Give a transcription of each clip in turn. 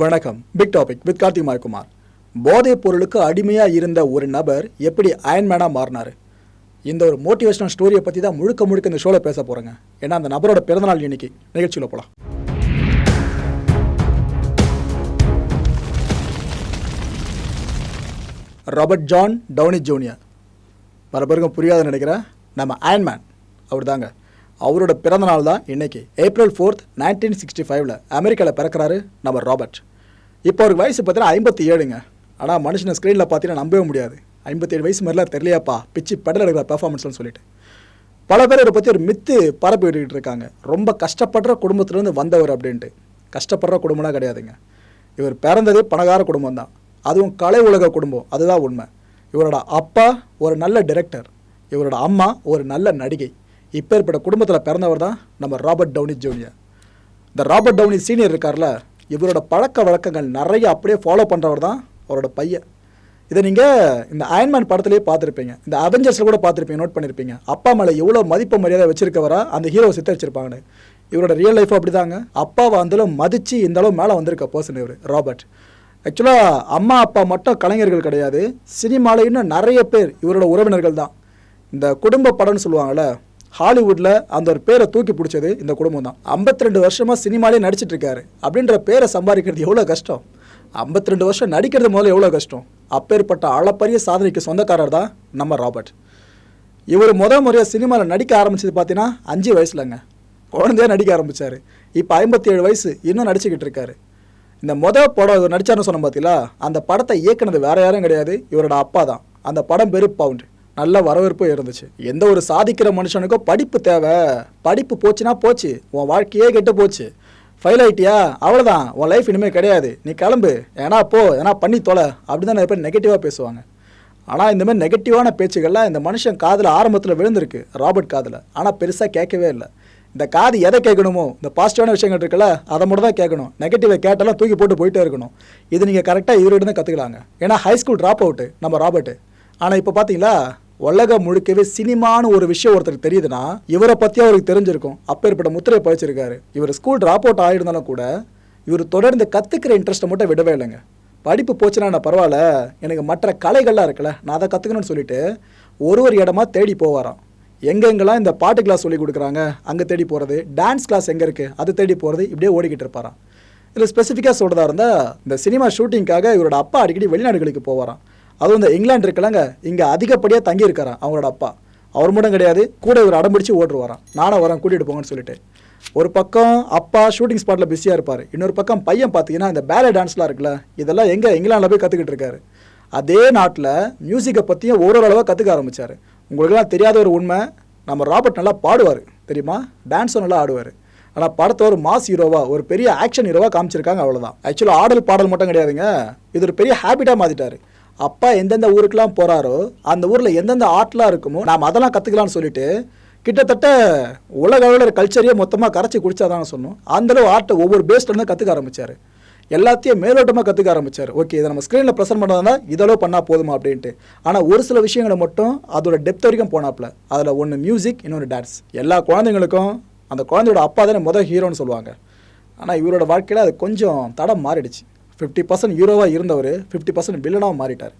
வணக்கம். Big topic with Karthik Kumar போதைப் பொருளுக்கு அடிமையாக இருந்த ஒரு நபர் எப்படி அயன்மேனாக மாறினார்? இந்த ஒரு மோட்டிவேஷனல் ஸ்டோரியை பற்றி தான் முழுக்க முழுக்க இந்த ஷோவில் பேச போகிறேங்க ஏன்னா அந்த நபரோட பிறந்தநாள் இன்னைக்கு. நிகழ்ச்சியில் போகலாம் ராபர்ட் ஜான் டவுனி ஜூனியர் பல பேருக்கும் புரியாதுன்னு நினைக்கிறேன். நம்ம அயன்மேன் அவர் தாங்க அவரோட பிறந்தநாள் தான் இன்றைக்கி ஏப்ரல் ஃபோர்த் நைன்டீன் சிக்ஸ்டி ஃபைவ்ல அமெரிக்காவில் பிறக்கிறாரு நம்ம ராபர்ட் இப்போ அவருக்கு வயசு பார்த்தீங்கன்னா ஐம்பத்தி ஏழுங்க ஆனால் மனுஷனை ஸ்க்ரீனில் பார்த்தீங்கன்னா நம்பவே முடியாது. ஐம்பத்தி ஏழு வயசு மாதிரிலாம் தெரியலையாப்பா. பிச்சு பெடல் எடுக்கிற பெர்ஃபார்மன்ஸ்னு சொல்லிட்டு. பல பேர் இதை பற்றி ஒரு மித்து பரப்பி இருக்காங்க. ரொம்ப கஷ்டப்படுற குடும்பத்துலேருந்து வந்தவர் அப்படின்ட்டு. கஷ்டப்படுற குடும்பம்லாம் கிடையாதுங்க. இவர் பிறந்ததே பணக்கார குடும்பம் தான். அதுவும் கலை உலக குடும்பம். அதுதான் உண்மை. இவரோட அப்பா ஒரு நல்ல டிரெக்டர் இவரோட அம்மா ஒரு நல்ல நடிகை. இப்பேற்பட்ட குடும்பத்தில் பிறந்தவர் தான் நம்ம ராபர்ட் டவுனி ஜூனியர். இந்த ராபர்ட் டவுனி சீனியர் இருக்கார்ல இவரோட பழக்க வழக்கங்கள் நிறைய அப்படியே ஃபாலோ பண்ணுறவர் தான் அவரோட பையன். இதை நீங்கள் இந்த அயன்மேன் படத்துலேயே பார்த்துருப்பீங்க. இந்த அவெஞ்சர்ஸில் கூட பார்த்துருப்பீங்க நோட் பண்ணியிருப்பீங்க அப்பா மேலே எவ்வளோ மதிப்பு மரியாதை வச்சிருக்கவரா? அந்த ஹீரோ சித்தரிச்சிருப்பாங்கன்னு இவரோட ரியல் லைஃப் அப்படி தாங்க அப்பாவை அந்தளவு மதித்து இந்த அளவு மேலே வந்திருக்க பர்சன் இவர் ராபர்ட் ஆக்சுவலாக அம்மா அப்பா மட்டும் கலைஞர்கள் கிடையாது. சினிமாவில் இன்னும் நிறைய பேர் இவரோட உறவினர்கள் தான். இந்த குடும்ப படம்னு சொல்லுவாங்கள்ல ஹாலிவுட்டில் அந்த ஒரு பேரை தூக்கி பிடிச்சது இந்த குடும்பம் தான். ஐம்பத்தி ரெண்டு வருஷமாக சினிமாலே நடிச்சிட்டு இருக்காரு. அப்படின்ற பேரை சம்பாதிக்கிறது எவ்வளோ கஷ்டம்? ஐம்பத்தி ரெண்டு வருஷம் நடிக்கிறது முதல்ல எவ்வளோ கஷ்டம்? அப்பேற்பட்ட அளப்பரிய சாதனைக்கு சொந்தக்காரர் தான் நம்ம ராபர்ட். இவர் முத முறையாக சினிமாவில் நடிக்க ஆரம்பிச்சது பார்த்தீங்கன்னா அஞ்சு வயசுலங்க. குழந்தையா நடிக்க ஆரம்பித்தார் இப்போ ஐம்பத்தி ஏழு வயசு இன்னும் நடிச்சுக்கிட்டு இருக்காரு. இந்த முத படம் நடித்தார்னு நடிச்சாருன்னு சொன்ன பார்த்தீங்களா அந்த படத்தை இயக்குனது வேற யாரும் கிடையாது. இவரோட அப்பா தான். அந்த படம் பேரு பவுண்ட் நல்ல வரவேற்பும் இருந்துச்சு. எந்த ஒரு சாதிக்கிற மனுஷனுக்கும் படிப்பு தேவை. படிப்பு போச்சுன்னா போச்சு. உன் வாழ்க்கையே கெட்டு போச்சு. ஃபெயில் ஆகிட்டியா அவ்வளோதான் உன் லைஃப் இனிமேல் கிடையாது. நீ கிளம்பு. ஏன்னா போ. ஏன்னா பண்ணி தொலை. அப்படி தான் நிறைய பேர் நெகட்டிவாக பேசுவாங்க. ஆனால் இந்தமாதிரி நெகட்டிவான பேச்சுகள்லாம் இந்த மனுஷன் காதில் ஆரம்பத்தில் விழுந்திருக்கு. ராபர்ட் காதில். ஆனால் பெருசாக கேட்கவே இல்லை. இந்த காது எதை கேட்கணுமோ இந்த பாசிட்டிவான விஷயங்கள் இருக்குல்ல அதை மட்டும் தான் கேட்கணும். நெகட்டிவை கேட்டாலும் தூக்கி போட்டு போயிட்டே இருக்கணும். இது நீங்கள் கரெக்டாக இவர்கிட்ட தான் கற்றுக்கலாங்க ஏன்னா ஹை ஸ்கூல் ட்ராப் அவுட்டு நம்ம ராபர்ட்டு ஆனால் இப்போ பார்த்தீங்களா உலகம் முழுக்கவே சினிமான்னு ஒரு விஷயம் ஒருத்தருக்கு தெரியுதுன்னா இவரை பற்றி அவருக்கு தெரிஞ்சிருக்கும். அப்பேற்பட்ட முத்திரையை பழிச்சிருக்காரு இவர் ஸ்கூல் ட்ராப் அவுட் ஆகிருந்தாலும் கூட இவர் தொடர்ந்து கற்றுக்கிற இன்ட்ரெஸ்ட்டை மட்டும் விடவே இல்லைங்க. படிப்பு போச்சுன்னா நான் பரவாயில்ல. எனக்கு மற்ற கலைகள்லாம் இருக்குல்ல நான் அதை கற்றுக்கணும்னு சொல்லிட்டு ஒரு ஒரு இடமா தேடி போவாராம். எங்கெங்கெல்லாம் இந்த பாட்டு கிளாஸ் சொல்லி கொடுக்குறாங்க அங்கே தேடி போகிறது டான்ஸ் கிளாஸ் எங்கே இருக்குது அதை தேடி போகிறது இப்படியே ஓடிக்கிட்டு இருப்பாராம். இதில் ஸ்பெசிஃபிக்காக சொல்கிறதா இருந்தால் இந்த சினிமா ஷூட்டிங்காக இவரோட அப்பா அடிக்கடி வெளிநாடுகளுக்கு போவாராம். அதுவும் இந்த இங்கிலாந்து இருக்கலங்க இங்கே அதிகப்படியாக தங்கி அவங்களோட அப்பா. அவர் மட்டும் கிடையாது கூட இவர் அடம்பிடிச்சு ஓட்டுருவாராம் நானும் வரேன் கூட்டிகிட்டு போங்கன்னு சொல்லிட்டு. ஒரு பக்கம் அப்பா ஷூட்டிங் ஸ்பாட்டில் பிஸியாக இருப்பார். இன்னொரு பக்கம் பையன் பார்த்தீங்கன்னா இந்த பேலே டான்ஸ்லாம் இருக்குல்ல இதெல்லாம் எங்கே இங்கிலாண்டில் போய் கற்றுக்கிட்டு இருக்காரு. அதே நாட்டில் மியூசிக்கை பற்றியும் ஓரளவாக கற்றுக்க ஆரம்பித்தார் உங்களுக்குலாம் தெரியாத ஒரு உண்மை நம்ம ராபர்ட் நல்லா பாடுவார் தெரியுமா? டான்ஸும் நல்லா ஆடுவார். ஆனால் படத்தை ஒரு மாஸ் ஹீரோவா ஒரு பெரிய ஆக்ஷன் ஹீரோவாக காமிச்சிருக்காங்க அவ்வளோதான் ஆக்சுவலாக ஆடல் பாடல் மட்டும் கிடையாதுங்க. இது ஒரு பெரிய ஹேபிட்டாக மாற்றிட்டார் அப்பா எந்தெந்த ஊருக்கெல்லாம் போகிறாரோ அந்த ஊரில் எந்தெந்த ஆர்ட்லாம் இருக்குமோ நாம் அதெல்லாம் கற்றுக்கலாம்னு சொல்லிட்டு கிட்டத்தட்ட உலக அளவில் கல்ச்சரையே மொத்தமாக கரைச்சி குடித்தாதான் சொன்னோம். அந்தளவு ஆர்ட்டை ஒவ்வொரு பேஸ்லேருந்து கற்றுக்க ஆரம்பித்தார் எல்லாத்தையும் மேலோட்டமாக கற்றுக்க ஆரம்பித்தார் ஓகே இதை நம்ம ஸ்க்ரீனில் ப்ரெசென்ட் பண்ணதா இதெல்லாம் பண்ணால் போதுமா அப்படின்ட்டு. ஆனால் ஒரு சில விஷயங்களை மட்டும் அதோட டெப்த் வரைக்கும் போனாப்புல. அதில் ஒன்று மியூசிக் இன்னொன்று டான்ஸ் எல்லா குழந்தைங்களுக்கும் அந்த குழந்தையோட அப்பா தானே முதல் ஹீரோன்னு சொல்லுவாங்க. ஆனால் இவரோட வாழ்க்கையில் அது கொஞ்சம் தடம் மாறிடுச்சு. ஃபிஃப்டி பர்சன்ட் ஹீரோவாக இருந்தவர் ஃபிஃப்டி பர்சன்ட் வில்லனாக மாறிட்டார்.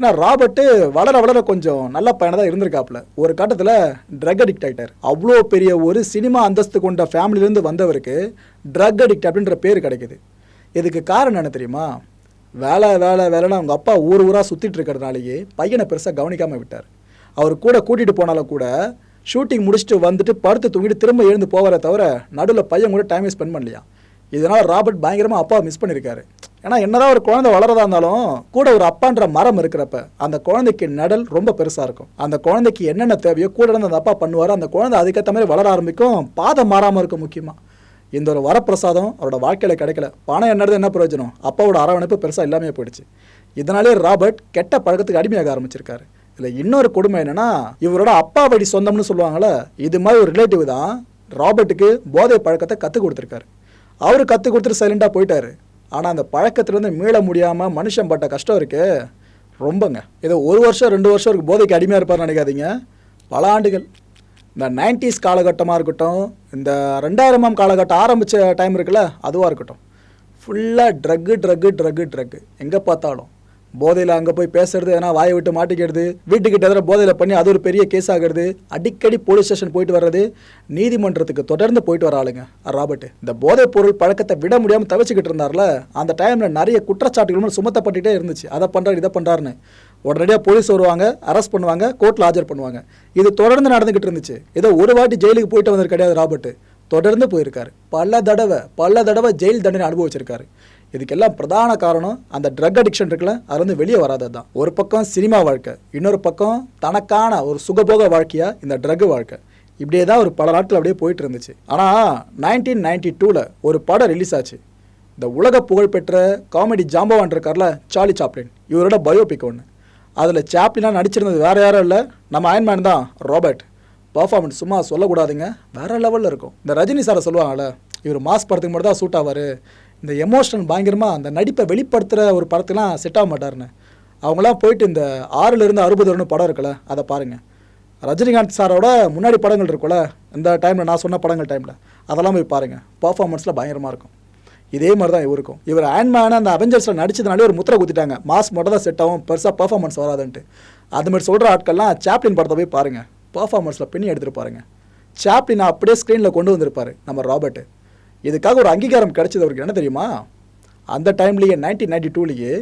ஏன்னா ராபர்ட்டு வளர வளர கொஞ்சம் நல்ல பையனாக தான் இருந்திருக்காப்புல. ஒரு கட்டத்தில் ட்ரக் அடிக்ட் ஆகிட்டார் அவ்வளோ பெரிய ஒரு சினிமா அந்தஸ்து கொண்ட ஃபேமிலியிலேருந்து வந்தவருக்கு ட்ரக் அடிக்ட் அப்படின்ற பேர் கிடைக்குது. இதுக்கு காரணம் என்ன தெரியுமா? வேலை வேலை வேலைன்னு அவங்க அப்பா ஊர் ஊராக சுற்றிட்டு இருக்கிறதுனாலேயே பையனை பெருசாக கவனிக்காமல் விட்டார். அவர் கூட கூட்டிகிட்டு போனாலும் கூட ஷூட்டிங் முடிச்சுட்டு வந்துட்டு படுத்து தூங்கிட்டு திரும்ப எழுந்து போவாரே தவிர நடுவில் பையன் கூட டைமே ஸ்பெண்ட் பண்ணலையா? இதனால் ராபர்ட் பயங்கரமாக அப்பாவை மிஸ் பண்ணியிருக்காரு ஏன்னா என்னதான் ஒரு குழந்தை வளரதா இருந்தாலும் கூட ஒரு அப்பான்ற மரம் இருக்கிறப்ப அந்த குழந்தைக்கு நடல் ரொம்ப பெருசாக இருக்கும். அந்த குழந்தைக்கு என்னென்ன தேவையோ கூட இருந்து அந்த அப்பா பண்ணுவார். அந்த குழந்தை அதுக்கேற்ற மாதிரி வளர ஆரம்பிக்கும். பாதம் மாறாமல் இருக்கும் முக்கியமாக இந்த ஒரு வரப்பிரசாதம் அவரோட வாழ்க்கையில் கிடைக்கல. பணம் என்னது என்ன பிரயோஜனம்? அப்பாவோட அரவணைப்பு பெருசாக இல்லாமல் போயிடுச்சு. இதனாலே ராபர்ட் கெட்ட பழக்கத்துக்கு அடிமையாக ஆரம்பிச்சிருக்காரு. இதில் இன்னொரு கொடுமை என்னென்னா இவரோட அப்பா வழி சொந்தம்னு சொல்லுவாங்கள்ல இது மாதிரி ஒரு ரிலேட்டிவ் தான் ராபர்ட்டுக்கு போதை பழக்கத்தை கற்றுக் கொடுத்துருக்காரு. அவர் கற்றுக் கொடுத்துட்டு சைலண்டாக போயிட்டாரு. ஆனால் அந்த பழக்கத்துலேருந்து மீள முடியாமல் மனுஷன் பட்ட கஷ்டம் இருக்குது ரொம்பங்க. ஏதோ ஒரு வருஷம் ரெண்டு வருஷம் இருக்கு போதைக்கு அடிமையாக இருப்பார்னு நினைக்காதீங்க. பல ஆண்டுகள். இந்த நைன்டிஸ் காலகட்டமாக இருக்கட்டும் இந்த ரெண்டாயிரமாம் காலகட்டம் ஆரம்பித்த டைம் இருக்குல்ல அதுவாக இருக்கட்டும். ஃபுல்லாக ட்ரக்கு ட்ரக்கு ட்ரக்கு ட்ரக்கு எங்கே பார்த்தாலும் போதையில் அங்கே போய் பேசுறது ஏன்னா வாயை விட்டு மாட்டிக்கிறது வீட்டுக்கிட்ட எதிர போதையில் பண்ணி அது ஒரு பெரிய கேஸ் ஆகிறது அடிக்கடி போலீஸ் ஸ்டேஷன் போயிட்டு வர்றது நீதிமன்றத்துக்கு தொடர்ந்து போயிட்டு வர ஆளுங்க. ராபர்ட் இந்த போதைப் பொருள் பழக்கத்தை விட முடியாமல் தவிச்சுக்கிட்டு இருந்தார்ல அந்த டைமில் நிறைய குற்றச்சாட்டுகளும் சுமத்தப்பட்டுகிட்டே இருந்துச்சு. அதை பண்ணுறாரு இதை பண்ணுறாருன்னு உடனடியாக போலீஸ் வருவாங்க அரெஸ்ட் பண்ணுவாங்க கோர்ட்டில் ஆஜர் பண்ணுவாங்க. இது தொடர்ந்து நடந்துக்கிட்டு இருந்துச்சு. ஏதோ ஒரு வாட்டி ஜெயிலுக்கு போயிட்டு வந்தது கிடையாது ராபர்ட். தொடர்ந்து போயிருக்காரு. பல தடவை பல தடவை ஜெயில் தண்டனை அனுபவிச்சிருக்காரு. இதுக்கெல்லாம் பிரதான காரணம் அந்த ட்ரக் அடிக்ஷன் இருக்குல்ல அதுலேருந்து வெளியே வராதது தான் ஒரு பக்கம் சினிமா வாழ்க்கை இன்னொரு பக்கம் தனக்கான ஒரு சுகபோக வாழ்க்கையா இந்த ட்ரக் வாழ்க்கை. இப்படியே தான் ஒரு பல நாட்கள் அப்படியே போயிட்டு இருந்துச்சு. ஆனால் நைன்டீன் நைன்டி டூவில் ஒரு படம் ரிலீஸ் ஆச்சு. இந்த உலக புகழ்பெற்ற காமெடி ஜாம்பவான் இருக்கார்ல சார்லி சாப்ளின் இவரோட பயோபிக் ஒன்று அதில் சாப்ளினாக நடிச்சிருந்தது வேறு யாரும் இல்லை. நம்ம அயன்மேன் தான் ராபர்ட் பர்ஃபார்மன்ஸ் சும்மா சொல்லக்கூடாதுங்க. வேறு லெவலில் இருக்கும். இந்த ரஜினி சாரை சொல்லுவாங்கல்ல இவர் மாஸ் படத்துக்கு மட்டும் தான் சூட் ஆவார். இந்த எமோஷனல் பயங்கரமாக அந்த நடிப்பை வெளிப்படுத்துகிற ஒரு படத்துலாம் செட் ஆக மாட்டாருன்னு. அவங்களாம் போயிட்டு இந்த ஆறுலேருந்து அறுபது ஒன்று படம் இருக்குல்ல அதை பாருங்கள் ரஜினிகாந்த் சாரோட முன்னாடி படங்கள் இருக்குல்ல இந்த டைமில் நான் சொன்ன படங்கள் டைமில் அதெல்லாம் போய் பாருங்கள் பர்ஃபார்மன்ஸில் பயங்கரமாக இருக்கும். இதே மாதிரி தான் இவருக்கும். இவர் ஆன்மேன அந்த அவெஞ்சர்ஸில் நடிச்சதுனாலே ஒரு முத்திரை குத்திட்டாங்க. மாஸ் மட்டும் தான் செட் ஆகும் பெருசாக பர்ஃபார்மன்ஸ் வராதுன்ட்டு. அதுமாதிரி சொல்கிற ஆட்கள்லாம் சாப்ளின் படத்தை போய் பாருங்கள் பர்ஃபார்மன்ஸில் பின்னி எடுத்துகிட்டு பாருங்கள் சாப்ளின் அப்படியே ஸ்க்ரீனில் கொண்டு வந்திருப்பார் நம்ம ராபர்ட் இதுக்காக ஒரு அங்கீகாரம் கிடைச்சது அவருக்கு. என்ன தெரியுமா? அந்த டைம்லேயே நைன்டீன் நைன்டி டூலேயே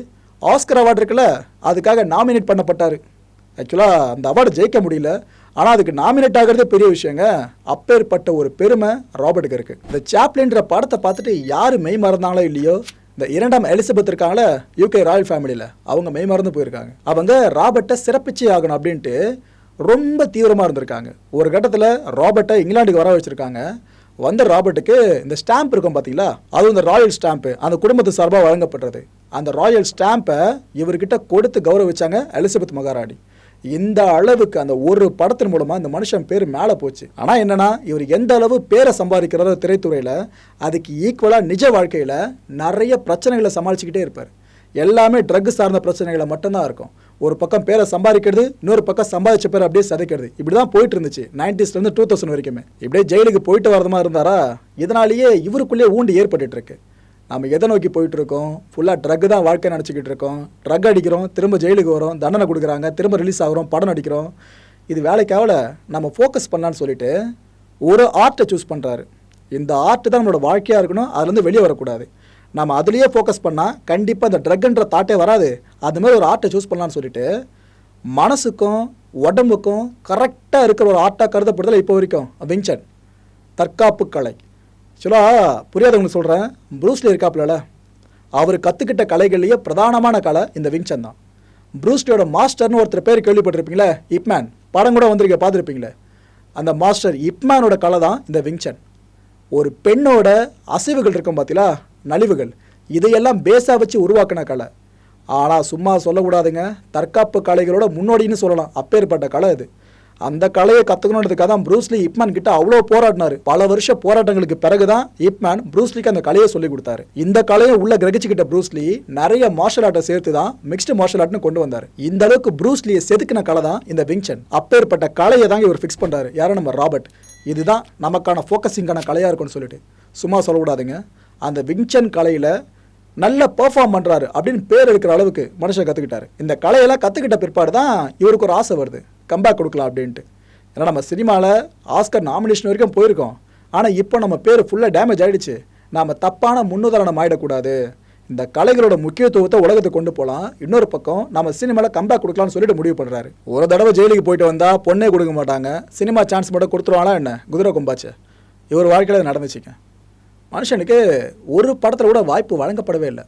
ஆஸ்கர் அவார்டு இருக்குல்ல அதுக்காக நாமினேட் பண்ணப்பட்டார். ஆக்சுவலாக அந்த அவார்டு ஜெயிக்க முடியல. ஆனால் அதுக்கு நாமினேட் ஆகிறதே பெரிய விஷயங்க. அப்பேற்பட்ட ஒரு பெருமை ராபர்ட்டுக்கு இருக்குது இந்த சாப்ளின்ற படத்தை பார்த்துட்டு யார் மெய் மறந்தாங்களோ இல்லையோ இந்த இரண்டாம் எலிசபெத் இருக்காங்களே யூகே ராயல் ஃபேமிலியில் அவங்க மெய் மறந்து போயிருக்காங்க. அவங்க ராபர்ட்டை சிறப்பிச்சே ஆகணும் அப்படின்ட்டு ரொம்ப தீவிரமாக இருந்திருக்காங்க. ஒரு கட்டத்தில் ராபர்ட்டை இங்கிலாந்துக்கு வர வச்சுருக்காங்க. வந்த ராபர்ட்டுக்கு இந்த ஸ்டாம்ப் இருக்கும் பார்த்தீங்களா அதுவும் இந்த ராயல் ஸ்டாம்ப்பு அந்த குடும்பத்து சார்பாக வழங்கப்படுறது. அந்த ராயல் ஸ்டாம்பை இவர்கிட்ட கொடுத்து கௌரவிச்சாங்க எலிசபெத் மகாராணி. இந்த அளவுக்கு அந்த ஒரு படத்தின் மூலமா இந்த மனுஷன் பேர் மேலே போச்சு. ஆனால் என்னன்னா இவர் எந்த அளவு பேரை சம்பாதிக்கிறாரோ திரைத்துறையில் அதுக்கு ஈக்குவலாக நிஜ வாழ்க்கையில் நிறைய பிரச்சனைகளை சமாளிச்சுக்கிட்டே இருப்பார். எல்லாமே ட்ரக் சார்ந்த பிரச்சனைகளை மட்டும்தான் இருக்கும். ஒரு பக்கம் பேரை சம்பாதிக்கிறது இன்னொரு பக்கம் சம்பாதிச்ச பேர் அப்படியே சதைக்கிறது. இப்படி தான் போயிட்டு இருந்துச்சு நைன்டிஸ்லேருந்து டூ தௌசண்ட் வரைக்குமே. இப்படியே ஜெயிலுக்கு போயிட்டு வரது மாதிரி இருந்தாரா? இதனாலேயே இவருக்குள்ளேயே ஊண்டு ஏற்பட்டு இருக்கு நம்ம எதை நோக்கி போயிட்டு இருக்கோம் ஃபுல்லாக ட்ரக் தான் வாழ்க்கை நினச்சிக்கிட்டு இருக்கோம். ட்ரக் அடிக்கிறோம் திரும்ப ஜெயிலுக்கு வரோம் தண்டனை கொடுக்குறாங்க திரும்ப ரிலீஸ் ஆகிறோம் படம் நடிக்கிறோம். இது வேலைக்காவில் நம்ம ஃபோக்கஸ் பண்ணலான்னு சொல்லிட்டு ஒரு ஆர்ட்டை சூஸ் பண்ணுறாரு இந்த ஆர்ட் தான் நம்மளோட வாழ்க்கையாக இருக்கணும். அதுலேருந்து வெளியே வரக்கூடாது. நம்ம அதுலேயே ஃபோக்கஸ் பண்ணால் கண்டிப்பாக இந்த ட்ரக்ன்ற தாட்டே வராது. அதுமாதிரி ஒரு ஆர்ட்டை சூஸ் பண்ணலான்னு சொல்லிட்டு மனசுக்கும் உடம்புக்கும் கரெக்டாக இருக்கிற ஒரு ஆர்ட்டாக கருதப்படுதல இப்போ வரைக்கும். விங்சன் தற்காப்பு கலை ஆக்சுவலாக புரியாதவங்களுக்கு சொல்கிறேன் ப்ரூஸ்லி இருக்காப்புலல அவர் கற்றுக்கிட்ட கலைகள்லேயே பிரதானமான கலை இந்த விங்சன் தான். ப்ரூஸ்லியோட மாஸ்டர்னு ஒருத்தர் பேர் கேள்விப்பட்டிருப்பீங்களே? இப்மேன். படம் கூட வந்திருக்க பார்த்துருப்பீங்களே? அந்த மாஸ்டர் இப்மேனோட கலை தான் இந்த விங்சன் ஒரு பெண்ணோட அசைவுகள் இருக்கும் பார்த்தீங்களா நலிவுகள். இதையெல்லாம் பேஸாக வச்சு உருவாக்கின கலை. ஆனால் சும்மா சொல்லக்கூடாதுங்க. தற்காப்பு கலைகளோட முன்னோடின்னு சொல்லலாம். அப்பேற்பட்ட கலை இது அந்த கலையை கற்றுக்கணுன்றதுக்காக தான் ப்ரூஸ்லி இப்மேன் கிட்ட அவ்வளோ போராடினார். பல வருஷ போராட்டங்களுக்கு பிறகு தான் இப்மேன் ப்ரூஸ்லிக்கு அந்த கலையை சொல்லி கொடுத்தாரு. இந்த கலையை உள்ள கிரகிச்சுக்கிட்ட ப்ரூஸ்லி நிறைய மார்ஷல் ஆர்ட்டை சேர்த்து தான் மிக்ஸ்டு மார்ஷல் ஆர்ட்னு கொண்டு வந்தார். இந்த அளவுக்கு ப்ரூஸ்லியை செதுக்கின கலை தான் இந்த விங்சன் அப்பேற்பட்ட கலையை தான் இவர் ஃபிக்ஸ் பண்ணுறாரு யாரும் நம்ம ராபர்ட் இதுதான் நமக்கான ஃபோக்கஸிங்கான கலையாக இருக்கும்னு சொல்லிட்டு. சும்மா சொல்லக்கூடாதுங்க. அந்த விங்சன் கலையில் நல்ல பெர்ஃபார்ம் பண்ணுறாரு அப்படின்னு பேர் எடுக்கிற அளவுக்கு மனுஷன் கற்றுக்கிட்டாரு இந்த கலையெல்லாம் கற்றுக்கிட்ட பிற்பாடு தான் இவருக்கு ஒரு ஆசை வருது. கம்பேக் கொடுக்கலாம் அப்படின்ட்டு. ஏன்னா நம்ம சினிமாவில் ஆஸ்கர் நாமினேஷன் வரைக்கும் போயிருக்கோம். ஆனால் இப்போ நம்ம பேர் ஃபுல்லாக டேமேஜ் ஆகிடுச்சு நாம் தப்பான முன்னுதாரணம் ஆகிடக்கூடாது இந்த கலைகளோட முக்கியத்துவத்தை உலகத்துக்கு கொண்டு போகலாம் இன்னொரு பக்கம் நம்ம சினிமாவில் கம்பேக் கொடுக்கலாம்னு சொல்லிட்டு முடிவு பண்ணுறாரு ஒரு தடவை ஜெயிலுக்கு போயிட்டு வந்தால் பொண்ணே கொடுக்க மாட்டாங்க. சினிமா சான்ஸ் மட்டும் கொடுத்துருவாங்களா என்ன? குதிரை கும்பாச்சு. இவர் வாழ்க்கையில் நடந்துச்சுங்க. மனுஷனுக்கு ஒரு படத்தில் கூட வாய்ப்பு வழங்கப்படவே இல்லை.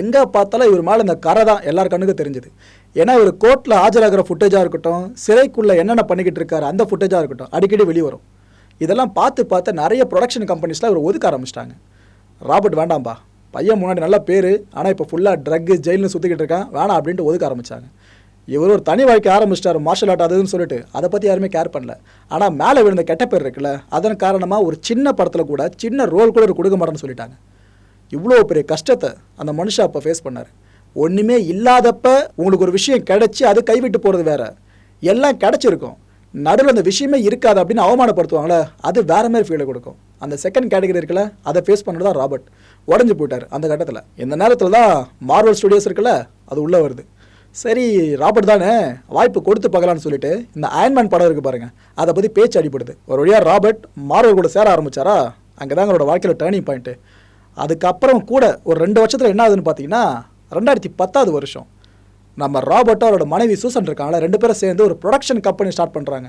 எங்கே பார்த்தாலும் இவர் மேலே இந்த கரை தான் எல்லார் கண்ணுக்கும் தெரிஞ்சுது. ஏன்னா இவர் கோர்ட்டில் ஆஜராகிற ஃபுட்டேஜாக இருக்கட்டும் சிறைக்குள்ளே என்னென்ன பண்ணிக்கிட்டு இருக்காரு அந்த ஃபுட்டேஜாக இருக்கட்டும் அடிக்கடி வெளியே வரும் இதெல்லாம் பார்த்து பார்த்து நிறைய ப்ரொடக்ஷன் கம்பெனிஸ்லாம் இவர் ஒதுக்க ஆரம்பிச்சிட்டாங்க. ராபர்ட் வேண்டாம்பா. பையன் முன்னாடி நல்ல பேர் ஆனால் இப்போ ஃபுல்லாக ட்ரக்கு ஜெயிலில் சுற்றிக்கிட்டு இருக்கான். வேணாம் அப்படின்ட்டு ஒதுக்க ஆரம்பித்தாங்க இவர் ஒரு தனி வாழ்க்கை ஆரம்பிச்சிட்டார் மார்ஷல் ஆர்ட் அதுன்னு சொல்லிட்டு. அதை பற்றி யாருமே கேர் பண்ணல. ஆனால் மேலே விழுந்த கெட்ட பேர் இருக்குல்ல அதன் காரணமாக ஒரு சின்ன படத்தில் கூட சின்ன ரோல் கூட கொடுக்க மாட்டேன்னு சொல்லிட்டாங்க. இவ்வளோ பெரிய கஷ்டத்தை அந்த மனுஷன் அப்போ ஃபேஸ் பண்ணார். ஒன்றுமே இல்லாதப்ப உங்களுக்கு ஒரு விஷயம் கிடச்சி அது கைவிட்டு போகிறது வேற. எல்லாம் கிடச்சிருக்கும். நடுவில் அந்த விஷயமே இருக்காது அப்படின்னு அவமானப்படுத்துவாங்களே அது வேற மாதிரி ஃபீலை கொடுக்கும். அந்த செகண்ட் கேட்டகரி இருக்குல்ல அதை ஃபேஸ் பண்ணுறது தான் ராபர்ட் உடஞ்சி போயிட்டார் அந்த கட்டத்தில். இந்த நேரத்தில் தான் மார்வல் ஸ்டுடியோஸ் இருக்குல்ல அது உள்ளே வருது. சரி ராபர்ட் தானே? வாய்ப்பு கொடுத்து பார்க்கலான்னு சொல்லிட்டு இந்த அயன்மேன் படம் இருக்குது பாருங்கள் அதை பற்றி பேச்சு அடிப்படுது ஒரு வழியாக ராபர்ட் மார்வல் கூட சேர ஆரம்பிச்சாரா? அங்கே தான் அவரோட வாழ்க்கையில் டேர்னிங் பாயிண்ட்டு அதுக்கப்புறம் கூட ஒரு ரெண்டு வருஷத்தில் என்ன ஆகுதுன்னு பார்த்தீங்கன்னா ரெண்டாயிரத்தி பத்தாவது வருஷம். நம்ம ராபர்ட்டும் அவரோட மனைவி சூசன் இருக்காங்களா ரெண்டு பேரும் சேர்ந்து ஒரு ப்ரொடக்ஷன் கம்பெனி ஸ்டார்ட் பண்ணுறாங்க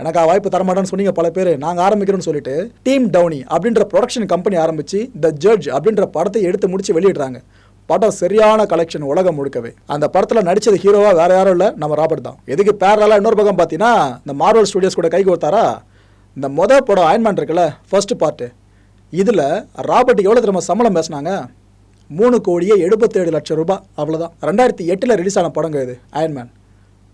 எனக்கு ஆ வாய்ப்பு தரமாட்டேன்னு சொன்னீங்க பல பேர். நாங்கள் ஆரம்பிக்கிறோம்னு சொல்லிட்டு டீம் டவுனி அப்படின்ற ப்ரொடக்ஷன் கம்பெனி ஆரம்பித்து த ஜட்ஜ் அப்படின்ற படத்தை எடுத்து முடித்து வெளியிடுறாங்க. படம் சரியான கலெக்ஷன் உலகம் முழுக்கவே. அந்த படத்தில் நடிச்சது ஹீரோவா வேற யாரும் இல்லை நம்ம ராபர்ட் தான். எதுக்கு பேரலாக இன்னொரு பக்கம் பார்த்தீங்கன்னா இந்த மார்வல் ஸ்டுடியோஸ் கூட கை கொடுத்தாரா இந்த மொதல் படம் அயன்மேன் இருக்குல்ல ஃபர்ஸ்ட் பார்ட்டு இதில் ராபர்ட்டுக்கு எவ்வளோ திரும்ப சம்பளம் பேசுனாங்க? மூணு கோடியே எழுபத்தேழு லட்சம் ரூபாய் அவ்வளோதான் ரெண்டாயிரத்தி எட்டில் ரிலீஸ் ஆன படங்க இது அயன்மேன்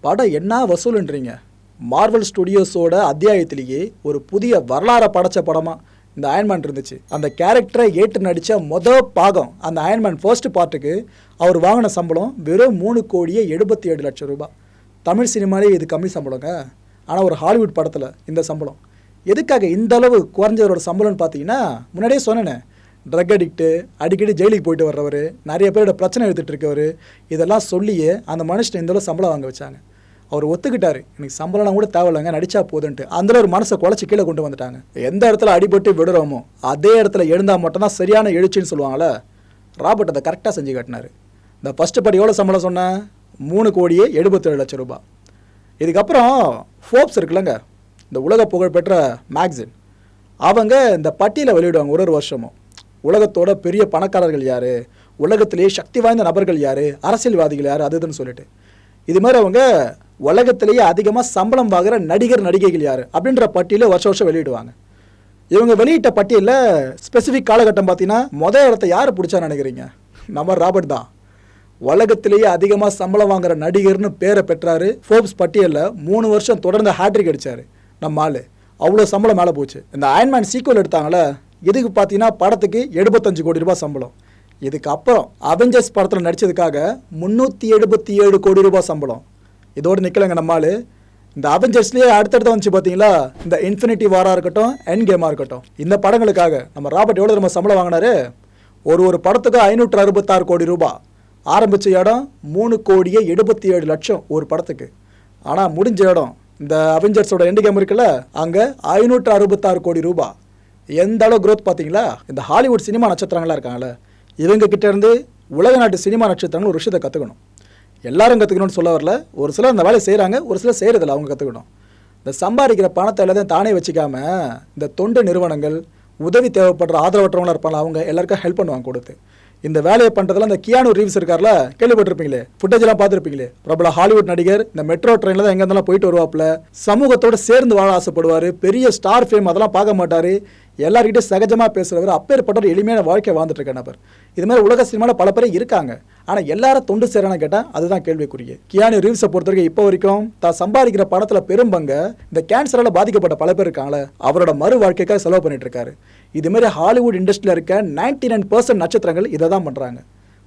படம் என்ன வசூலுன்றீங்க? மார்வல் ஸ்டுடியோஸோட அத்தியாயத்திலேயே ஒரு புதிய வரலாறை படைச்ச படமாக இந்த அயன்மேன் இருந்துச்சு. அந்த கேரக்டரை ஏற்று நடித்த மொதல் பாகம் அந்த அயன்மேன் ஃபர்ஸ்ட் பார்ட்டுக்கு அவர் வாங்கின சம்பளம் வெறும் மூணு கோடியே எழுபத்தி ஏழு லட்சம் ரூபாய். தமிழ் சினிமாலே இது கம்மி சம்பளங்க. ஆனால் ஒரு ஹாலிவுட் படத்தில் இந்த சம்பளம். எதுக்காக இந்த அளவு குறைஞ்சவரோட சம்பளம்னு பார்த்தீங்கன்னா முன்னாடியே சொன்னேனே ட்ரக் அடிக்ட்டு அடிக்கடி ஜெயிலுக்கு போயிட்டு வர்றவர் நிறைய பேரோட பிரச்சனை எடுத்துகிட்டு இருக்கவர் இதெல்லாம் சொல்லியே அந்த மனுஷனை இந்த அளவு சம்பளம் வாங்க வச்சாங்க. அவர் ஒத்துக்கிட்டாரு. எனக்கு சம்பளம்லாம் கூட தேவையில்லைங்க நடிச்சா போதுன்ட்டு. அதில் ஒரு மனசை குழச்சி கீழே கொண்டு வந்துட்டாங்க. எந்த இடத்துல அடிபட்டு விடுறோமோ அதே இடத்துல எழுந்தால் மட்டும்தான் சரியான எழுச்சின்னு சொல்லுவாங்களே ராபர்ட் அதை கரெக்டாக செஞ்சு காட்டினார். இந்த ஃபஸ்ட்டு படி எவ்வளோ சம்பளம் சொன்னேன் மூணு கோடியே எழுபத்தேழு லட்சம் ரூபாய். இதுக்கப்புறம் ஃபோப்ஸ் இருக்குல்லங்க இந்த உலக புகழ்பெற்ற மேக்சின் அவங்க இந்த பட்டியலை வெளியிடுவாங்க ஒரு ஒரு வருஷமும். உலகத்தோட பெரிய பணக்காரர்கள் யார்? உலகத்திலேயே சக்தி வாய்ந்த நபர்கள் யார்? அரசியல்வாதிகள் யார்? அது இதுன்னு சொல்லிட்டு. இது மாதிரி அவங்க உலகத்திலேயே அதிகமாக சம்பளம் வாங்குற நடிகர் நடிகைகள் யார்? அப்படின்ற பட்டியலை வருஷம் வருஷம் வெளியிடுவாங்க. இவங்க வெளியிட்ட பட்டியலில் ஸ்பெசிஃபிக் காலகட்டம் பார்த்தீங்கன்னா மொதல் இடத்த யார் பிடிச்சான்னு நினைக்கிறீங்க? நம்ம ராபர்ட் தான். உலகத்திலேயே அதிகமாக சம்பளம் வாங்குற நடிகர்னு பேரை பெற்றாரு. ஃபோர்ப்ஸ் பட்டியலில் மூணு வருஷம் தொடர்ந்து ஹேட்ரிக் அடித்தார் நம்ம ஆள். அவ்வளோ சம்பளம் மேலே போச்சு. இந்த அயன்மேன் சீக்குவல் எடுத்தாங்களே இதுக்கு பார்த்தீங்கன்னா படத்துக்கு எழுபத்தஞ்சு கோடி ரூபாய் சம்பளம். இதுக்கு அப்புறம் அவெஞ்சர்ஸ் படத்தில் நடித்ததுக்காக முந்நூற்றி எழுபத்தி ஏழு கோடி ரூபாய் சம்பளம். இதோடு நிற்கலைங்க நம்மால் இந்த அவெஞ்சர்ஸ்லேயே அடுத்தடுத்து வந்துச்சு பார்த்தீங்களா இந்த இன்ஃபினிட்டி வாராக இருக்கட்டும் என் கேமாக இருக்கட்டும். இந்த படங்களுக்காக நம்ம ராபர்ட் எவ்வளோ நம்ம சம்பளம் வாங்கினாரு? ஒரு ஒரு படத்துக்கு ஐநூற்று அறுபத்தாறு கோடி ரூபாய். ஆரம்பித்த இடம் மூணு கோடியே எழுபத்தி ஏழு லட்சம் ஒரு படத்துக்கு. ஆனால் முடிஞ்ச இடம் இந்த அவெஞ்சர்ஸோட எண்டு கேம் இருக்குல்ல அங்கே ஐநூற்று அறுபத்தாறு கோடி ரூபாய். எந்த அளவு க்ரோத் பார்த்தீங்களா இந்த ஹாலிவுட் சினிமா நட்சத்திரங்களாக இருக்காங்களே இவங்க கிட்டேருந்து உலக நாட்டு சினிமா நட்சத்திரங்கள் ஒரு விஷயத்தை கற்றுக்கணும் எல்லாரும் கற்றுக்கணும்னு சொல்ல வரல. ஒரு சிலர் அந்த வேலையை செய்கிறாங்க ஒரு சிலர் செய்கிறதில்ல அவங்க கற்றுக்கணும் இந்த சம்பாதிக்கிற பணத்தை எல்லாத்தையும் தானே வச்சுக்காம இந்த தொண்டு நிறுவனங்கள் உதவி தேவைப்படுற ஆதரவற்றவங்களாக இருப்பாங்க அவங்க எல்லாருக்கும் ஹெல்ப் பண்ணுவாங்க கொடுத்து. இந்த வேலையை பண்ணுறதுல இந்த கியானு ரீவ்ஸ் இருக்கார்ல கேள்விப்பட்டிருப்பீங்களே ஃபுட்டேஜ்லாம் பார்த்துருப்பீங்களே. பிரபல ஹாலிவுட் நடிகர் இந்த மெட்ரோ ட்ரெயினில் தான் எங்கே இருந்தாலும் போயிட்டு வருவாப்புல சமூகத்தோட சேர்ந்து வாழ ஆசைப்படுவார் பெரிய ஸ்டார் ஃபேம் அதெல்லாம் பார்க்க மாட்டார். எல்லாருக்கிட்டே சகஜமாக பேசுகிறவர் அப்பேற்பட்ட ஒரு எளிமையான வாழ்க்கை வாழ்ந்துட்டு இருக்க நபர். இது மாதிரி உலக சினிமாவில் பல பேர் இருக்காங்க. ஆனால் எல்லாரும் தொண்டு சேரானு கேட்டால் அதுதான் கேள்விக்குரிய. கியானி ரீவ்ஸை பொறுத்த வரைக்கும் இப்போ வரைக்கும் தான் சம்பாதிக்கிற பணத்தில் பெரும்பங்கை இந்த கேன்சரால் பாதிக்கப்பட்ட பல பேர் இருக்காங்களே அவரோட மறு வாழ்க்கைக்காக செலவு பண்ணிட்டு இருக்காரு. இது ஹாலிவுட் இண்டஸ்ட்ரியில் இருக்க நைன்டி நைன் பர்சன்ட் நட்சத்திரங்கள் இதை தான் பண்ணுறாங்க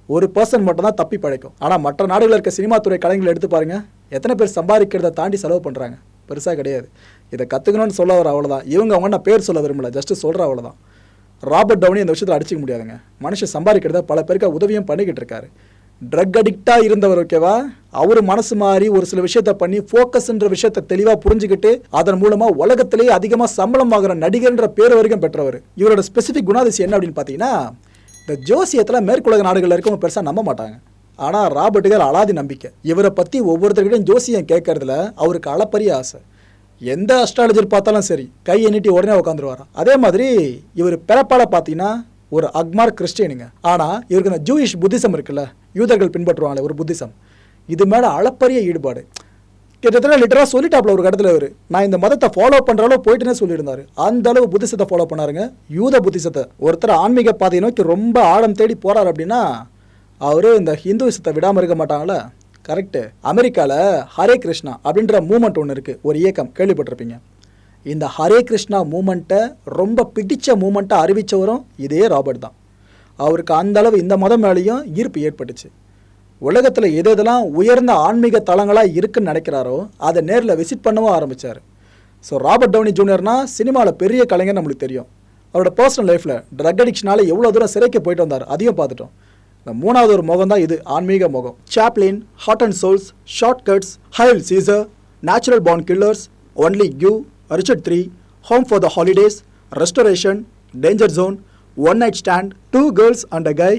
ஒரு பர்சன் மட்டும் தான் தப்பி பழைக்கும் ஆனால் மற்ற நாடுகளில் இருக்க சினிமா துறை கலைஞர்கள் எடுத்து பாருங்க எத்தனை பேர் சம்பாதிக்கிறத தாண்டி செலவு பண்ணுறாங்க பெருசாக கிடையாது. இதை கற்றுக்கணும்னு சொல்ல வர அவ்வளோதான் இவங்க அவங்க நான் பேர் சொல்ல விரும்பல ஜஸ்ட் சொல்கிற அவ்வளோதான் ராபர்ட் டவுனி இந்த விஷயத்தில் அடிச்சிக்க முடியாதுங்க. மனுஷன் சம்பாதிக்கிறத பல பேருக்கு உதவியும் பண்ணிக்கிட்டு இருக்காரு. ட்ரக் அடிக்டாக இருந்தவர் ஓகேவா அவர் மனசு மாறி ஒரு சில விஷயத்த பண்ணி ஃபோக்கஸ்ன்ற விஷயத்த தெளிவாக புரிஞ்சுக்கிட்டு அதன் மூலமாக உலகத்திலேயே அதிகமாக சம்பளம் வாங்குற நடிகர்ன்ற பேர் வரைக்கும் பெற்றவர். இவரோட ஸ்பெசிஃபிக் குணாதிசயம் என்ன அப்படின்னு பார்த்தீங்கன்னா இந்த ஜோசியத்தில் மேற்குலக நாடுகளில் இருக்கவங்க பெருசாக நம்ப மாட்டாங்க. ஆனால் ராபர்ட்டுகள் அலாதி நம்பிக்கை. இவரை பற்றி ஒவ்வொருத்தர்கிட்டையும் ஜோசியம் கேட்கறதுல அவருக்கு அளப்பரிய ஆசை. எந்த அஸ்ட்ராலஜர் பார்த்தாலும் சரி கையை நீட்டி உடனே உட்காந்துருவாராம் அதே மாதிரி இவர் பிறப்பால பார்த்தீங்கன்னா ஒரு அக்மார் கிறிஸ்டியனுங்க. ஆனால் இவருக்கு இந்த ஜூயிஷ் புத்திசம் இருக்குல்ல யூதர்கள் பின்பற்றுவாங்களே ஒரு புத்திசம். இது மேலே அளப்பரிய ஈடுபாடு. கிட்டத்தட்ட லிட்டராக சொல்லிட்டாப்ல ஒரு இடத்துல இவர். நான் இந்த மதத்தை ஃபாலோ பண்ணுற அளவு போயிட்டுனே சொல்லியிருந்தாரு. அந்த அளவு புத்திசத்தை ஃபாலோ பண்ணாருங்க. யூத புத்திசத்தை. ஒருத்தர் ஆன்மீக பாதையை நோக்கி ரொம்ப ஆழம் தேடி போகிறார் அப்படின்னா அவர் இந்த ஹிந்துவிசத்தை விடாமல் இருக்க மாட்டாங்களே கரெக்டு அமெரிக்காவில் ஹரே கிருஷ்ணா அப்படின்ற மூமெண்ட் ஒன்று இருக்குது ஒரு இயக்கம் கேள்விப்பட்டிருப்பீங்க. இந்த ஹரே கிருஷ்ணா மூமெண்ட்டை ரொம்ப பிடித்த மூமெண்ட்டை அறிவித்தவரும் இதே ராபர்ட் தான். அவருக்கு அந்த அளவு இந்த மதம் மேலேயும் ஈர்ப்பு ஏற்பட்டுச்சு. உலகத்தில் எது எதெல்லாம் உயர்ந்த ஆன்மீக தலங்களாக இருக்குன்னு நினைக்கிறாரோ அதை நேரில் விசிட் பண்ணவும் ஆரம்பித்தார் ஸோ ராபர்ட் டவுனி ஜூனியர்னா சினிமாவில் பெரிய கலைஞர் நம்மளுக்கு தெரியும். அவரோட பர்சனல் லைஃப்பில் ட்ரக் அடிக்ஷனால் எவ்வளோ தூரம் சிறைக்கு போயிட்டு வந்தார் அதையும் பார்த்துட்டோம். இந்த மூணாவது ஒரு முகம் தான் இது ஆன்மீக முகம் Chaplin heart and souls short cuts hail Caesar natural born killers only you Richard three home for the holidays restoration danger zone one night stand two girls and a guy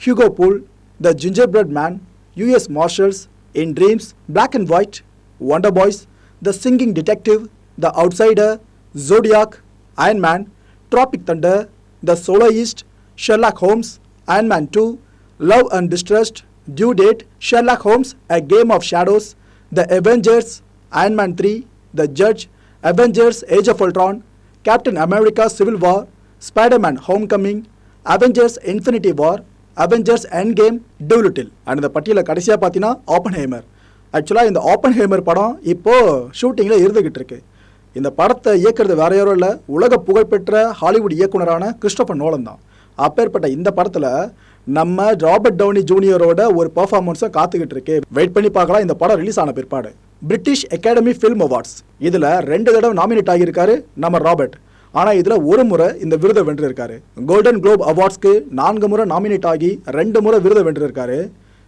Hugo pool the gingerbread man US marshals in dreams black and white Wonder Boys, The Singing Detective, The Outsider, Zodiac, Iron Man, Tropic Thunder, The Soloist, Sherlock Holmes, Iron Man 2, Love and Distrust, Due Date, Sherlock Holmes, A Game of Shadows, The Avengers, Iron Man 3, The Judge, Avengers Age of Ultron, Captain America Civil War, Spider-Man Homecoming, Avengers Infinity War, Avengers Endgame, Doolittle. And இந்த பட்டியல கடைசியாக பார்த்தீங்கன்னா Oppenheimer ஆக்சுவலாக இந்த Oppenheimer படம் இப்போது ஷூட்டிங்கில் இருந்துக்கிட்டு இருக்கு இந்த படத்தை இயக்குறது வேற யாரும் இல்லை உலக புகழ்பெற்ற ஹாலிவுட் இயக்குனரான கிறிஸ்டோபர் நோலன் தான் அப்பேற்பட்ட இந்த படத்தில் நம்ம ராபர்ட் டவுனி ஜூனியரோட ஒரு பர்ஃபார்மன்ஸை காத்துக்கிட்டு இருக்கு. வெயிட் பண்ணி பார்க்கலாம். இந்த படம் ரிலீஸ் ஆன பிற்பாடு. பிரிட்டிஷ் அகாடமி ஃபில்ம் அவார்ட்ஸ் இதில் ரெண்டு தடவை நாமினேட் ஆகியிருக்காரு நம்ம ராபர்ட். ஆனால் இதில் ஒரு முறை இந்த விருதை வென்றிருக்காரு. கோல்டன் குளோப் அவார்ட்ஸ்க்கு நான்கு முறை நாமினேட் ஆகி ரெண்டு முறை விருதை வென்றிருக்காரு.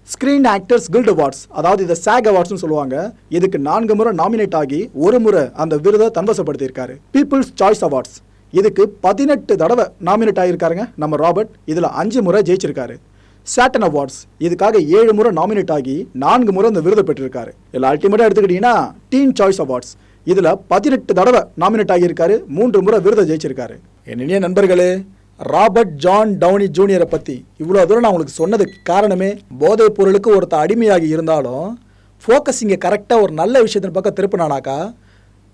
ஸ்க்ரீன் ஆக்டர்ஸ் கில்ட் அவார்ட்ஸ் அதாவது இதை சாக் அவார்ட்ஸ்னு சொல்லுவாங்க இதுக்கு நான்கு முறை நாமினேட் ஆகி ஒரு முறை அந்த விருதை தன்வசப்படுத்தியிருக்காரு. பீப்புள்ஸ் சாய்ஸ் அவார்ட்ஸ் இதுக்கு பதினெட்டு தடவை நாமினேட் ஆகியிருக்காருங்க. நம்ம ராபர்ட் இதில் அஞ்சு முறை ஜெயிச்சிருக்காரு. சாட்டன் அவார்ட்ஸ் இதுக்காக ஏழு முறை நாமினேட் ஆகி நான்கு முறை இந்த விருதை பெற்றிருக்காரு. இதில் அல்டிமேட்டாக எடுத்துக்கிட்டிங்கன்னா டீன் சாய்ஸ் அவார்ட்ஸ் இதில் பதினெட்டு தடவை நாமினேட் ஆகியிருக்காரு. மூன்று முறை விருதை ஜெயிச்சிருக்காரு. என் நண்பர்களே ராபர்ட் ஜான் டவுனி ஜூனியரை பற்றி இவ்வளோ தூரம் நான் உங்களுக்கு சொன்னதுக்கு காரணமே போதைப் பொருளுக்கு ஒருத்தர் அடிமையாகி இருந்தாலும் ஃபோக்கஸ் இங்கே கரெக்டாக ஒரு நல்ல விஷயத்தின் பக்கம் திருப்பினானாக்கா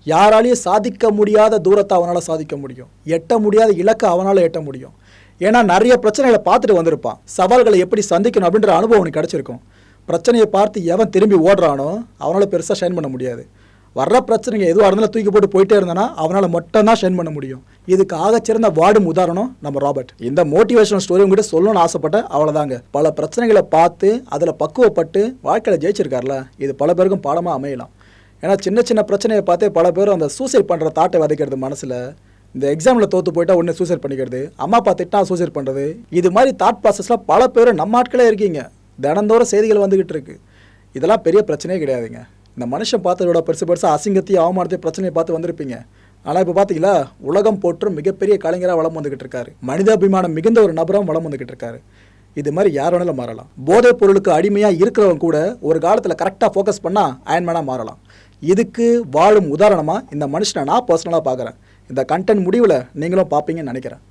யாராலையும் சாதிக்க முடியாத தூரத்தை அவனால் சாதிக்க முடியும். எட்ட முடியாத இலக்கை அவனால் எட்ட முடியும். ஏன்னா நிறைய பிரச்சனைகளை பார்த்துட்டு வந்திருப்பான். சவால்களை எப்படி சந்திக்கணும் அப்படின்ற அனுபவம் அவனுக்கு கிடச்சிருக்கும். பிரச்சனையை பார்த்து எவன் திரும்பி ஓடுறானோ அவனால் பெருசாக ஷைன் பண்ண முடியாது. வர்ற பிரச்சனைங்க எதுவாக இருந்தாலும் தூக்கி போட்டு போயிட்டே இருந்தானா அவனால் மட்டும்தான் ஷைன் பண்ண முடியும். இதுக்கு ஆகச்சிறந்த வார்டும் உதாரணம் நம்ம ராபர்ட். இந்த மோட்டிவேஷனல் ஸ்டோரி உங்ககிட்ட சொல்லணும்னு ஆசைப்பட்டேன். அவ்வளோதாங்க பல பிரச்சனைகளை பார்த்து அதில் பக்குவப்பட்டு வாழ்க்கையில் ஜெயிச்சிருக்கார்ல. இது பல பேருக்கும் பாடமாக அமையலாம். ஏன்னா சின்ன சின்ன பிரச்சனையை பார்த்தே பல பேரும் அந்த சூசைட் பண்ணுற தாட்டை விதைக்கிறது மனசில். இந்த எக்ஸாமில் தோற்று போயிட்டா ஒன்று சூசைட் பண்ணிக்கிறது. அம்மா அப்பா திட்டா சூசைட் பண்ணுறது இது மாதிரி தாட் ப்ராசஸில் பல பேர் நம்ம ஆட்களே இருக்கீங்க. தினந்தோறும் செய்திகள் வந்துக்கிட்டு இருக்கு. இதெல்லாம் பெரிய பிரச்சனையே கிடையாதுங்க. இந்த மனுஷன் பார்த்ததோட பெருசு பெருசாக அசிங்கத்தையும் அவமானத்தையும் பிரச்சனையை பார்த்து வந்திருப்பீங்க. ஆனால் இப்போ பார்த்தீங்களா உலகம் போற்றும் மிகப்பெரிய கலைஞராக வளம் வந்துக்கிட்டு இருக்காரு. மனிதாபிமானம் மிகுந்த ஒரு நபராக வளம் வந்துக்கிட்டு இருக்காரு. இது மாதிரி யார் வேணாலும் மாறலாம். போதைப் பொருளுக்கு அடிமையாக இருக்கிறவங்க கூட ஒரு காலத்தில் கரெக்டாக ஃபோக்கஸ் பண்ணால் அயன்மேனாக மாறலாம். இதுக்கு வாழும் உதாரணமாக இந்த மனுஷனை நான் பர்சனலாக பார்க்குறேன். இந்த கண்டென்ட் முடிவில் நீங்களும் பார்ப்பீங்கன்னு நினைக்கிறேன்.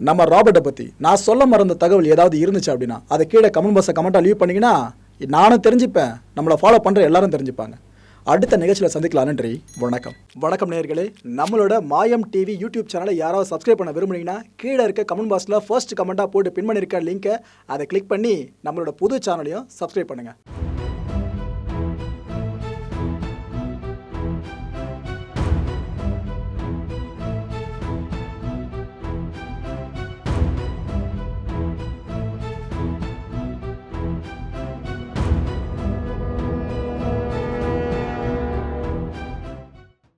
நம்ம ராபர்ட்டை பற்றி நான் சொல்ல மறந்த தகவல் ஏதாவது இருந்துச்சு அப்படின்னா அதை கீழே கமெண்ட் பாக்ஸை கமெண்ட்டாக லீவ் பண்ணிங்கன்னா நானும் தெரிஞ்சுப்பேன். நம்மளை ஃபாலோ பண்ணுற எல்லாரும் தெரிஞ்சுப்பாங்க. அடுத்த நிகழ்ச்சியில் சந்திக்கலாம். நன்றி வணக்கம். வணக்கம் நேர்களே நம்மளோட மாயம் டிவி யூடியூப் சேனலை யாராவது சப்ஸ்கிரைப் பண்ண விரும்புனீங்கன்னா கீழே இருக்க கமெண்ட் பாக்ஸில் ஃபர்ஸ்ட் கமெண்ட்டாக போட்டு பின் பண்ணியிருக்க லிங்க்கை அதை கிளிக் பண்ணி நம்மளோட புது சேனலையும் சப்ஸ்கிரைப் பண்ணுங்கள்